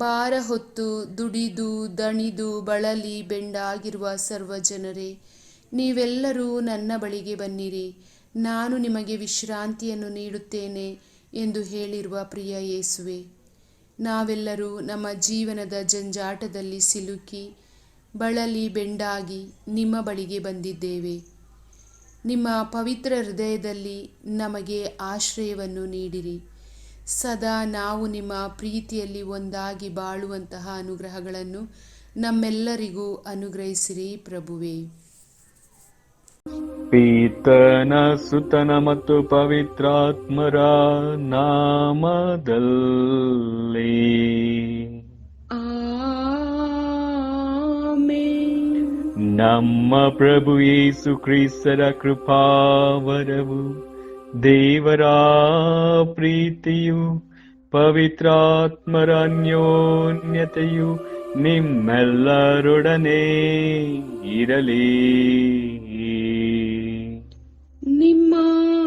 ಭಾರ ಹೊತ್ತು ದುಡಿದು, ದಣಿದು, ಬಳಲಿ ಬೆಂಡಾಗಿರುವ ಸರ್ವ ಜನರೇ ನೀವೆಲ್ಲರೂ ನನ್ನ ಬಳಿಗೆ ಬನ್ನಿರಿ. ನಾನು ನಿಮಗೆ ವಿಶ್ರಾಂತಿಯನ್ನು ನೀಡುತ್ತೇನೆ ಎಂದು ಹೇಳಿರುವ ಪ್ರಿಯ ಯೇಸುವೆ, ನಾವೆಲ್ಲರೂ ನಮ್ಮ ಜೀವನದ ಜಂಜಾಟದಲ್ಲಿ ಸಿಲುಕಿ, ಬಳಲಿ ಬೆಂಡಾಗಿ ನಿಮ್ಮ ಬಳಿಗೆ ಬಂದಿದ್ದೇವೆ. ನಿಮ್ಮ ಪವಿತ್ರ ಹೃದಯದಲ್ಲಿ ನಮಗೆ ಆಶ್ರಯವನ್ನು ನೀಡಿರಿ. ಸದಾ ನಾವು ನಿಮ್ಮ ಪ್ರೀತಿಯಲ್ಲಿ ಒಂದಾಗಿ ಬಾಳುವಂತಹ ಅನುಗ್ರಹಗಳನ್ನು ನಮ್ಮೆಲ್ಲರಿಗೂ ಅನುಗ್ರಹಿಸಿರಿ ಪ್ರಭುವೇ. ಪೀತನ ಸುತನ ಮತ್ತು ಪವಿತ್ರಾತ್ಮರ ನಾಮದಲ್ಲಿ. ಆಮೆನ್. ನಮ್ಮ ಪ್ರಭು ಯೇಸು ಕ್ರಿಸ್ತರ ಕೃಪಾವರವು. ದೇವರ ಪ್ರೀತಿಯು ಪವಿತ್ರಾತ್ಮರ ಅನ್ಯೋನ್ಯತೆಯು ನಿಮ್ಮೆಲ್ಲರೊಡನೆ ಇರಲಿ. ನಿಮ್ಮಾತ್ಮದೊಡನೆಯೂ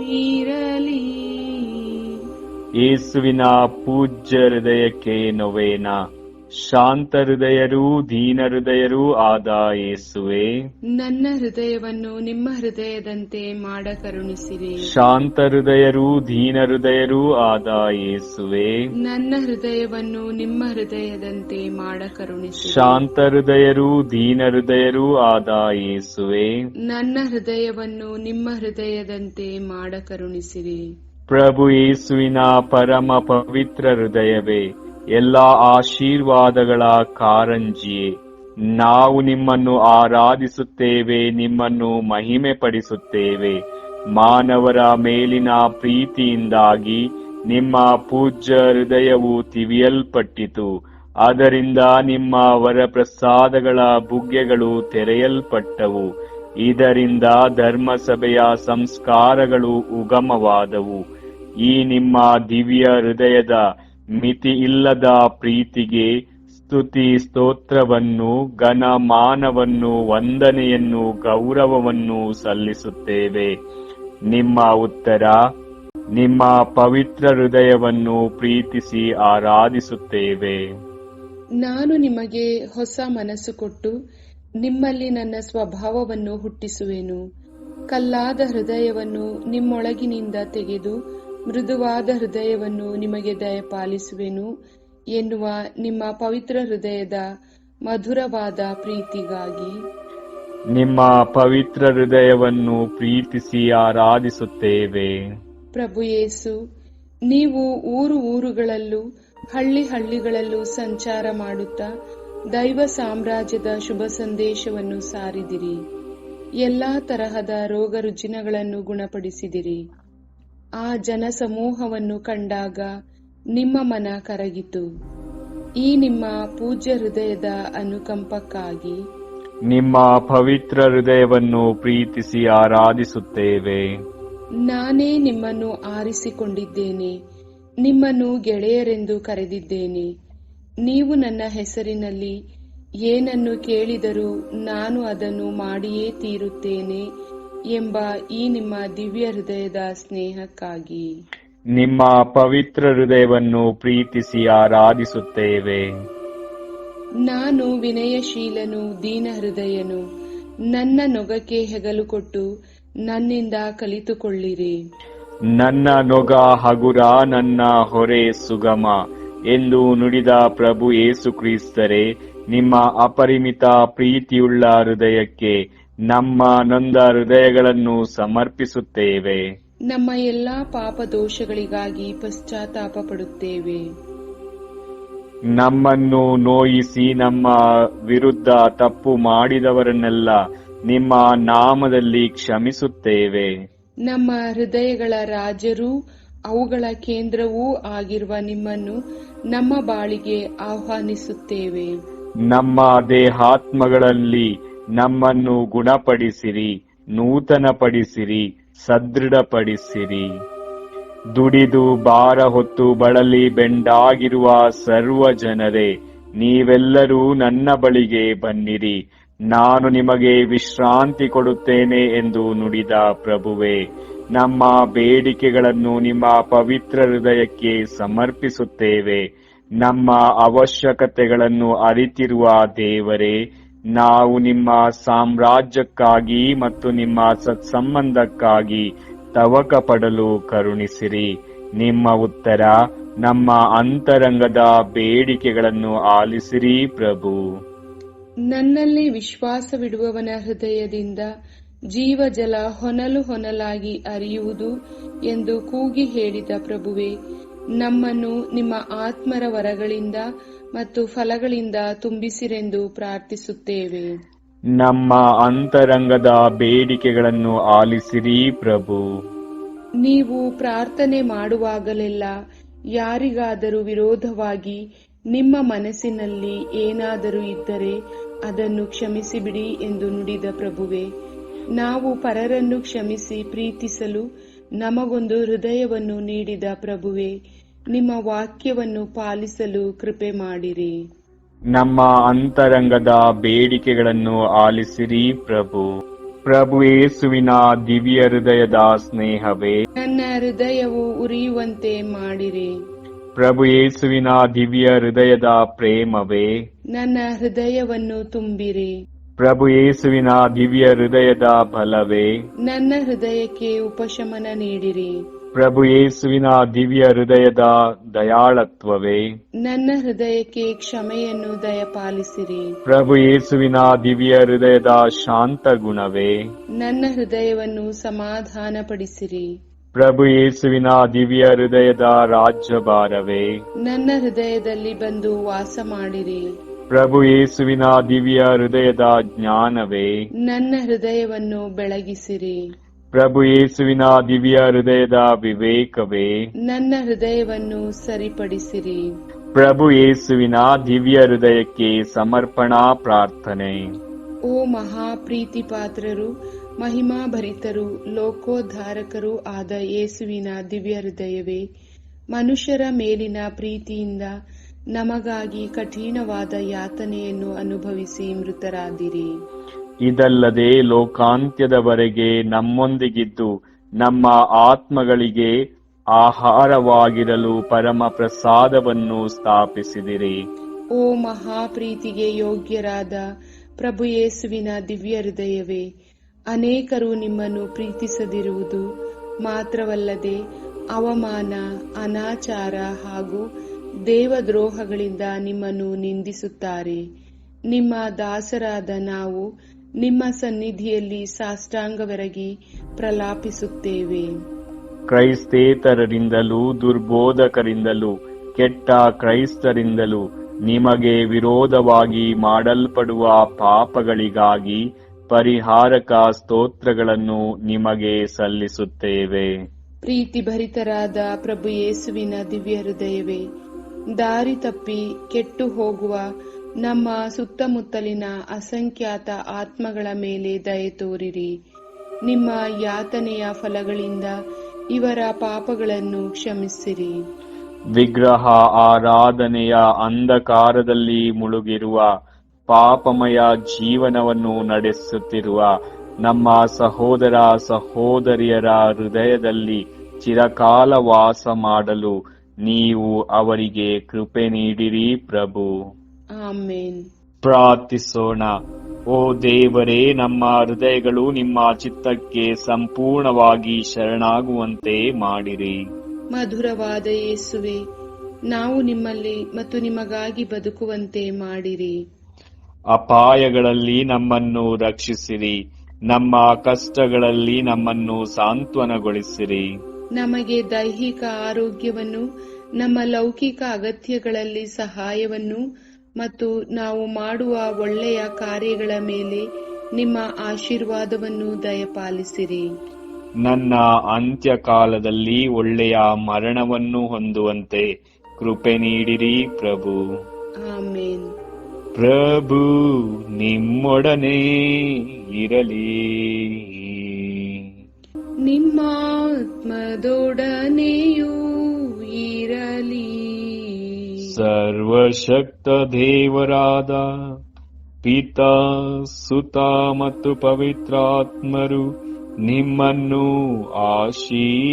ಇರಲಿ. ಯೇಸುವಿನ ಪೂಜ್ಯ ಹೃದಯಕ್ಕೆ ನೊವೇನ? ಶಾಂತ ಹೃದಯರೂ ದೀನ ಹೃದಯರೂ ಆದ ಯೇಸುವೆ. ನನ್ನ ಹೃದಯವನ್ನು ನಿಮ್ಮ ಹೃದಯದಂತೆ ಮಾಡ ಕರುಣಿಸಿರಿ. ಶಾಂತ ಹೃದಯರೂ ದೀನ ಹೃದಯರೂ ಆದ ಯೇಸುವೆ. ನನ್ನ ಹೃದಯವನ್ನು ನಿಮ್ಮ ಹೃದಯದಂತೆ ಮಾಡ ಕರುಣಿಸಿರಿ. ಶಾಂತ ಹೃದಯರೂ ದೀನ ಹೃದಯರೂ ಆದ ಯೇಸುವೆ. ನನ್ನ ಹೃದಯವನ್ನು ನಿಮ್ಮ ಹೃದಯದಂತೆ ಮಾಡ ಕರುಣಿಸಿರಿ. ಪ್ರಭು ಯೇಸುವಿನ ಪರಮ ಪವಿತ್ರ ಹೃದಯವೇ. ಎಲ್ಲಾ ಆಶೀರ್ವಾದಗಳ ಕಾರಂಜಿಯೇ ನಾವು ನಿಮ್ಮನ್ನು ಆರಾಧಿಸುತ್ತೇವೆ, ನಿಮ್ಮನ್ನು ಮಹಿಮೆ ಪಡಿಸುತ್ತೇವೆ ಮಾನವರ ಮೇಲಿನ ಪ್ರೀತಿಯಿಂದಾಗಿ ನಿಮ್ಮ ಪೂಜ್ಯ ಹೃದಯವು ತಿವಿಯಲ್ಪಟ್ಟಿತು. ಅದರಿಂದ ನಿಮ್ಮ ವರಪ್ರಸಾದಗಳ ಬುಗ್ಗೆಗಳು ತೆರೆಯಲ್ಪಟ್ಟವು. ಇದರಿಂದ ಧರ್ಮಸಭೆಯ ಸಂಸ್ಕಾರಗಳು ಉಗಮವಾದವು. ಈ ನಿಮ್ಮ ದಿವ್ಯ ಹೃದಯದ ಮಿತಿ ಇಲ್ಲದ ಪ್ರೀತಿಗೆ ಸ್ತುತಿ ಸ್ತೋತ್ರವನ್ನು, ಘನಮಾನವನ್ನು, ವಂದನೆಯನ್ನು, ಗೌರವವನ್ನು ಸಲ್ಲಿಸುತ್ತೇವೆ. ನಿಮ್ಮ ಉತ್ತರ, ನಿಮ್ಮ ಪವಿತ್ರ ಹೃದಯವನ್ನು ಪ್ರೀತಿಸಿ ಆರಾಧಿಸುತ್ತೇವೆ. ನಾನು ನಿಮಗೆ ಹೊಸ ಮನಸ್ಸು ಕೊಟ್ಟು ನಿಮ್ಮಲ್ಲಿ ನನ್ನ ಸ್ವಭಾವವನ್ನು ಹುಟ್ಟಿಸುವೆನು. ಕಲ್ಲಾದ ಹೃದಯವನ್ನು ನಿಮ್ಮೊಳಗಿನಿಂದ ತೆಗೆದು ಮೃದುವಾದ ಹೃದಯವನ್ನು ನಿಮಗೆ ದಯಪಾಲಿಸುವೆನು ಎನ್ನುವ ನಿಮ್ಮ ಪವಿತ್ರ ಹೃದಯದ ಮಧುರವಾದ ಪ್ರೀತಿಗಾಗಿ. ನಿಮ್ಮ ಪವಿತ್ರ ಹೃದಯವನ್ನು ಪ್ರೀತಿಸಿ ಆರಾಧಿಸುತ್ತೇವೆ. ಪ್ರಭು ಯೇಸು ನೀವು ಊರು ಊರುಗಳಲ್ಲೂ ಹಳ್ಳಿ ಹಳ್ಳಿಗಳಲ್ಲೂ ಸಂಚಾರ ಮಾಡುತ್ತಾ ದೈವ ಸಾಮ್ರಾಜ್ಯದ ಶುಭ ಸಂದೇಶವನ್ನು ಸಾರಿದಿರಿ. ಎಲ್ಲಾ ತರಹದ ರೋಗ ರುಜಿನಗಳನ್ನು ಗುಣಪಡಿಸಿದಿರಿ. ಆ ಜನಸಮೂಹವನ್ನು ಕಂಡಾಗ ನಿಮ್ಮ ಮನ ಕರಗಿತು. ಈ ನಿಮ್ಮ ಪೂಜ್ಯ ಹೃದಯದ ಅನುಕಂಪಕ್ಕಾಗಿ ನಿಮ್ಮ ಪವಿತ್ರ ಹೃದಯವನ್ನು ಪ್ರೀತಿಸಿ ಆರಾಧಿಸುತ್ತೇವೆ. ನಾನೇ ನಿಮ್ಮನ್ನು ಆರಿಸಿಕೊಂಡಿದ್ದೇನೆ. ನಿಮ್ಮನ್ನು ಗೆಳೆಯರೆಂದು ಕರೆದಿದ್ದೇನೆ. ನೀವು ನನ್ನ ಹೆಸರಿನಲ್ಲಿ ಏನನ್ನು ಕೇಳಿದರೂ ನಾನು ಅದನ್ನು ಮಾಡಿಯೇ ತೀರುತ್ತೇನೆ. ಎಂಬ ಈ ನಿಮ್ಮ ದಿವ್ಯ ಹೃದಯದ ಸ್ನೇಹಕ್ಕಾಗಿ. ನಿಮ್ಮ ಪವಿತ್ರ ಹೃದಯವನ್ನು ಪ್ರೀತಿಸಿ ಆರಾಧಿಸುತ್ತೇವೆ. ನಾನು ವಿನಯಶೀಲನು ದೀನ ಹೃದಯನು. ನನ್ನ ನೊಗಕ್ಕೆ ಹೆಗಲು ಕೊಟ್ಟು ನನ್ನಿಂದ ಕಲಿತುಕೊಳ್ಳಿರಿ. ನನ್ನ ನೊಗ ಹಗುರ ನನ್ನ ಹೊರೆ ಸುಗಮ ಎಂದು ನುಡಿದ ಪ್ರಭು ಯೇಸು ಕ್ರಿಸ್ತರೇ ನಿಮ್ಮ ಅಪರಿಮಿತ ಪ್ರೀತಿಯುಳ್ಳ ಹೃದಯಕ್ಕೆ ನಮ್ಮ ನೊಂದ ಹೃದಯಗಳನ್ನು ಸಮರ್ಪಿಸುತ್ತೇವೆ. ನಮ್ಮ ಎಲ್ಲಾ ಪಾಪ ದೋಷಗಳಿಗಾಗಿ ಪಶ್ಚಾತ್ತಾಪ ಪಡುತ್ತೇವೆ. ನಮ್ಮನ್ನು ನೋಯಿಸಿ ನಮ್ಮ ವಿರುದ್ಧ ತಪ್ಪು ಮಾಡಿದವರನ್ನೆಲ್ಲ ನಿಮ್ಮ ನಾಮದಲ್ಲಿ ಕ್ಷಮಿಸುತ್ತೇವೆ. ನಮ್ಮ ಹೃದಯಗಳ ರಾಜರು ಅವುಗಳ ಕೇಂದ್ರವೂ ಆಗಿರುವ ನಿಮ್ಮನ್ನು ನಮ್ಮ ಬಾಳಿಗೆ ಆಹ್ವಾನಿಸುತ್ತೇವೆ. ನಮ್ಮ ದೇಹಾತ್ಮಗಳಲ್ಲಿ ನಮ್ಮನ್ನು ಗುಣಪಡಿಸಿರಿ, ನೂತನಪಡಿಸಿರಿ, ಸದೃಢಪಡಿಸಿರಿ. ದುಡಿದು ಭಾರ ಹೊತ್ತು ಬಳಲಿ ಬೆಂಡಾಗಿರುವ ಸರ್ವ ಜನರೇ, ನೀವೆಲ್ಲರೂ ನನ್ನ ಬಳಿಗೆ ಬನ್ನಿರಿ. ನಾನು ನಿಮಗೆ ವಿಶ್ರಾಂತಿ ಕೊಡುತ್ತೇನೆ ಎಂದು ನುಡಿದ ಪ್ರಭುವೆ, ನಮ್ಮ ಬೇಡಿಕೆಗಳನ್ನು ನಿಮ್ಮ ಪವಿತ್ರ ಹೃದಯಕ್ಕೆ ಸಮರ್ಪಿಸುತ್ತೇವೆ. ನಮ್ಮ ಅವಶ್ಯಕತೆಗಳನ್ನು ಅರಿತಿರುವ ದೇವರೇ ನಾವು ನಿಮ್ಮ ಸಾಮ್ರಾಜ್ಯಕ್ಕಾಗಿ ಮತ್ತು ನಿಮ್ಮ ಸತ್ಸಂಬಂಧಕ್ಕಾಗಿ ತವಕ ಪಡಲು ಕರುಣಿಸಿರಿ. ನಿಮ್ಮ ಉತ್ತರ, ನಮ್ಮ ಅಂತರಂಗದ ಬೇಡಿಕೆಗಳನ್ನು ಆಲಿಸಿರಿ ಪ್ರಭು. ನನ್ನಲ್ಲಿ ವಿಶ್ವಾಸವಿಡುವವನ ಹೃದಯದಿಂದ ಜೀವಜಲ ಹೊನಲು ಹೊನಲಾಗಿ ಅರಿಯುವುದು ಎಂದು ಕೂಗಿ ಹೇಳಿದ ಪ್ರಭುವೆ ನಮ್ಮನ್ನು ನಿಮ್ಮ ಆತ್ಮರ ವರಗಳಿಂದ ಮತ್ತು ಫಲಗಳಿಂದ ತುಂಬಿಸಿರೆಂದು ಪ್ರಾರ್ಥಿಸುತ್ತೇವೆ. ನಮ್ಮ ಅಂತರಂಗದ ಬೇಡಿಕೆಗಳನ್ನು ಆಲಿಸಿರಿ ಪ್ರಭು. ನೀವು ಪ್ರಾರ್ಥನೆ ಮಾಡುವಾಗಲೆಲ್ಲ ಯಾರಿಗಾದರೂ ವಿರೋಧವಾಗಿ ನಿಮ್ಮ ಮನಸ್ಸಿನಲ್ಲಿ ಏನಾದರೂ ಇದ್ದರೆ ಅದನ್ನು ಕ್ಷಮಿಸಿಬಿಡಿ ಎಂದು ನುಡಿದ ಪ್ರಭುವೆ ನಾವು ಪರರನ್ನು ಕ್ಷಮಿಸಿ ಪ್ರೀತಿಸಲು ನಮಗೊಂದು ಹೃದಯವನ್ನು ನೀಡಿದ ಪ್ರಭುವೆ ನಿಮ್ಮ ವಾಕ್ಯವನ್ನು ಪಾಲಿಸಲು ಕೃಪೆ ಮಾಡಿರಿ. ನಮ್ಮ ಅಂತರಂಗದ ಬೇಡಿಕೆಗಳನ್ನು ಆಲಿಸಿರಿ ಪ್ರಭು. ಪ್ರಭು ಯೇಸುವಿನ ದಿವ್ಯ ಹೃದಯದ ಸ್ನೇಹವೇ. ನನ್ನ ಹೃದಯವು ಉರಿಯುವಂತೆ ಮಾಡಿರಿ. ಪ್ರಭು ಯೇಸುವಿನ ದಿವ್ಯ ಹೃದಯದ ಪ್ರೇಮವೇ. ನನ್ನ ಹೃದಯವನ್ನು ತುಂಬಿರಿ. ಪ್ರಭು ಯೇಸುವಿನ ದಿವ್ಯ ಹೃದಯದ ಬಲವೇ. ನನ್ನ ಹೃದಯಕ್ಕೆ ಉಪಶಮನ ನೀಡಿರಿ. ಪ್ರಭು ಯೇಸುವಿನ ದಿವ್ಯ ಹೃದಯದ ದಯಾಳತ್ವವೇ. ನನ್ನ ಹೃದಯಕ್ಕೆ ಕ್ಷಮೆಯನ್ನು ದಯಪಾಲಿಸಿರಿ. ಪ್ರಭು ಯೇಸುವಿನ ದಿವ್ಯ ಹೃದಯದ ಶಾಂತ ಗುಣವೇ. ನನ್ನ ಹೃದಯವನ್ನು ಸಮಾಧಾನಪಡಿಸಿರಿ. ಪ್ರಭು ಯೇಸುವಿನ ದಿವ್ಯ ಹೃದಯದ ರಾಜ್ಯಭಾರವೇ. ನನ್ನ ಹೃದಯದಲ್ಲಿ ಬಂದು ವಾಸ ಮಾಡಿರಿ ಪ್ರಭು ಯೇಸುವಿನ ದಿವ್ಯ ಹೃದಯದ ಜ್ಞಾನವೇ. ನನ್ನ ಹೃದಯವನ್ನು ಬೆಳಗಿಸಿರಿ. ಪ್ರಭು ಯೇಸುವಿನ ದಿವ್ಯ ಹೃದಯದ ವಿವೇಕವೇ. ನನ್ನ ಹೃದಯವನ್ನು ಸರಿಪಡಿಸಿರಿ. ಪ್ರಭು ಯೇಸುವಿನ ದಿವ್ಯ ಹೃದಯಕ್ಕೆ ಸಮರ್ಪಣಾ ಪ್ರಾರ್ಥನೆ. ಓ ಮಹಾ ಪ್ರೀತಿ ಪಾತ್ರರು ಮಹಿಮಾ ಭರಿತರು ಲೋಕೋದ್ಧಾರಕರು ಆದ ಯೇಸುವಿನ ದಿವ್ಯ ಹೃದಯವೇ ಮನುಷ್ಯರ ಮೇಲಿನ ಪ್ರೀತಿಯಿಂದ ನಮಗಾಗಿ ಕಠಿಣವಾದ ಯಾತನೆಯನ್ನು ಅನುಭವಿಸಿ ಮೃತರಾದಿರಿ. ಇದಲ್ಲದೆ ಲೋಕಾಂತ್ಯದವರೆಗೆ ನಮ್ಮೊಂದಿಗಿದ್ದು ನಮ್ಮ ಆತ್ಮಗಳಿಗೆ ಆಹಾರವಾಗಿರಲು ಪರಮ ಪ್ರಸಾದವನ್ನು ಸ್ಥಾಪಿಸಿದಿರಿ. ಓ ಮಹಾಪ್ರೀತಿಗೆ ಯೋಗ್ಯರಾದ ಪ್ರಭು ಯೇಸುವಿನ ದಿವ್ಯ ಹೃದಯವೇ ಅನೇಕರು ನಿಮ್ಮನ್ನು ಪ್ರೀತಿಸದಿರುವುದು ಮಾತ್ರವಲ್ಲದೆ ಅವಮಾನ ಅನಾಚಾರ ಹಾಗೂ ದೇವದ್ರೋಹಗಳಿಂದ ನಿಮ್ಮನ್ನು ನಿಂದಿಸುತ್ತಾರೆ. ನಿಮ್ಮ ದಾಸರಾದ ನಾವು ನಿಮ್ಮ ಸನ್ನಿಧಿಯಲ್ಲಿ ಸಾಷ್ಟಾಂಗವೆರಗಿ ಪ್ರಲಾಪಿಸುತ್ತೇವೆ. ಕ್ರೈಸ್ತೇತರರಿಂದಲೂ ದುರ್ಬೋಧಕರಿಂದಲೂ ಕೆಟ್ಟ ಕ್ರೈಸ್ತರಿಂದಲೂ ನಿಮಗೆ ವಿರೋಧವಾಗಿ ಮಾಡಲ್ಪಡುವ ಪಾಪಗಳಿಗಾಗಿ ಪರಿಹಾರಕ ಸ್ತೋತ್ರಗಳನ್ನು ನಿಮಗೆ ಸಲ್ಲಿಸುತ್ತೇವೆ. ಪ್ರೀತಿಭರಿತರಾದ ಪ್ರಭು ಯೇಸುವಿನ ದಿವ್ಯ ಹೃದಯವೇ ದಾರಿ ತಪ್ಪಿ ಕೆಟ್ಟು ಹೋಗುವ ನಮ್ಮ ಸುತ್ತಮುತ್ತಲಿನ ಅಸಂಖ್ಯಾತ ಆತ್ಮಗಳ ಮೇಲೆ ದಯೆ ತೋರಿರಿ. ನಿಮ್ಮ ಯಾತನೆಯ ಫಲಗಳಿಂದ ಇವರ ಪಾಪಗಳನ್ನು ಕ್ಷಮಿಸಿರಿ. ವಿಗ್ರಹ ಆರಾಧನೆಯ ಅಂಧಕಾರದಲ್ಲಿ ಮುಳುಗಿರುವ ಪಾಪಮಯ ಜೀವನವನ್ನು ನಡೆಸುತ್ತಿರುವ ನಮ್ಮ ಸಹೋದರ ಸಹೋದರಿಯರ ಹೃದಯದಲ್ಲಿ ಚಿರಕಾಲ ವಾಸ ಮಾಡಲು ನೀವು ಅವರಿಗೆ ಕೃಪೆ ನೀಡಿರಿ ಪ್ರಭು. ಆಮೇನ್. ಪ್ರಾರ್ಥಿಸೋಣ. ಓ ದೇವರೇ ನಮ್ಮ ಹೃದಯಗಳು ನಿಮ್ಮ ಚಿತ್ತಕ್ಕೆ ಸಂಪೂರ್ಣವಾಗಿ ಶರಣಾಗುವಂತೆ ಮಾಡಿರಿ. ಮಧುರವಾದ ಯೇಸುವೆ ನಾವು ನಿಮ್ಮಲ್ಲಿ ಮತ್ತು ನಿಮಗಾಗಿ ಬದುಕುವಂತೆ ಮಾಡಿರಿ. ಅಪಾಯಗಳಲ್ಲಿ ನಮ್ಮನ್ನು ರಕ್ಷಿಸಿರಿ. ನಮ್ಮ ಕಷ್ಟಗಳಲ್ಲಿ ನಮ್ಮನ್ನು ಸಾಂತ್ವನಗೊಳಿಸಿರಿ. ನಮಗೆ ದೈಹಿಕ ಆರೋಗ್ಯವನ್ನು ನಮ್ಮ ಲೌಕಿಕ ಅಗತ್ಯಗಳಲ್ಲಿ ಸಹಾಯವನ್ನು ಮತ್ತು ನಾವು ಮಾಡುವ ಒಳ್ಳೆಯ ಕಾರ್ಯಗಳ ಮೇಲೆ ನಿಮ್ಮ ಆಶೀರ್ವಾದವನ್ನು ದಯಪಾಲಿಸಿರಿ. ನನ್ನ ಅಂತ್ಯಕಾಲದಲ್ಲಿ ಒಳ್ಳೆಯ ಮರಣವನ್ನು ಹೊಂದುವಂತೆ ಕೃಪೆ ನೀಡಿರಿ ಪ್ರಭು. ಆಮೇನ್. ಪ್ರಭು ನಿಮ್ಮೊಡನೆ ಇರಲಿ. ನಿಮ್ಮ ಆತ್ಮದೊಡನೆಯೂ ಇರಲಿ. ಸರ್ವಶಕ್ತ ದೇವರಾದ ಪಿತ ಸುತ ಮತ್ತು ಪವಿತ್ರಾತ್ಮರು ನಿಮ್ಮನ್ನು ಆಶೀರ್ವದಿಸಲಿ.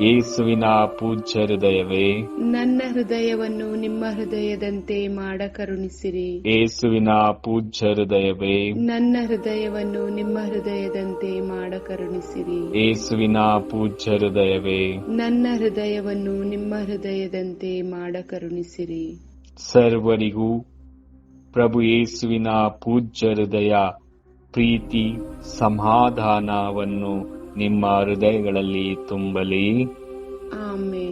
ಯೇಸುವಿನ ಪೂಜ್ಯ ಹೃದಯವೇ ನನ್ನ ಹೃದಯವನ್ನು ನಿಮ್ಮ ಹೃದಯದಂತೆ ಮಾಡ ಕರುಣಿಸಿರಿ. ಯೇಸುವಿನ ಪೂಜ್ಯ ಹೃದಯವೇ ನನ್ನ ಹೃದಯವನ್ನು ನಿಮ್ಮ ಹೃದಯದಂತೆ ಮಾಡ ಕರುಣಿಸಿರಿ. ಯೇಸುವಿನ ಪೂಜ್ಯ ಹೃದಯವೇ ನನ್ನ ಹೃದಯವನ್ನು ನಿಮ್ಮ ಹೃದಯದಂತೆ ಮಾಡ ಕರುಣಿಸಿರಿ. ಸರ್ವರಿಗೂ ಪ್ರಭು ಯೇಸುವಿನ ಪೂಜ್ಯ ಹೃದಯ ಪ್ರೀತಿ ಸಮಾಧಾನವನ್ನು ನಿಮ್ಮ ಹೃದಯಗಳಲ್ಲಿ ತುಂಬಲಿ. ಆಮೇನ್.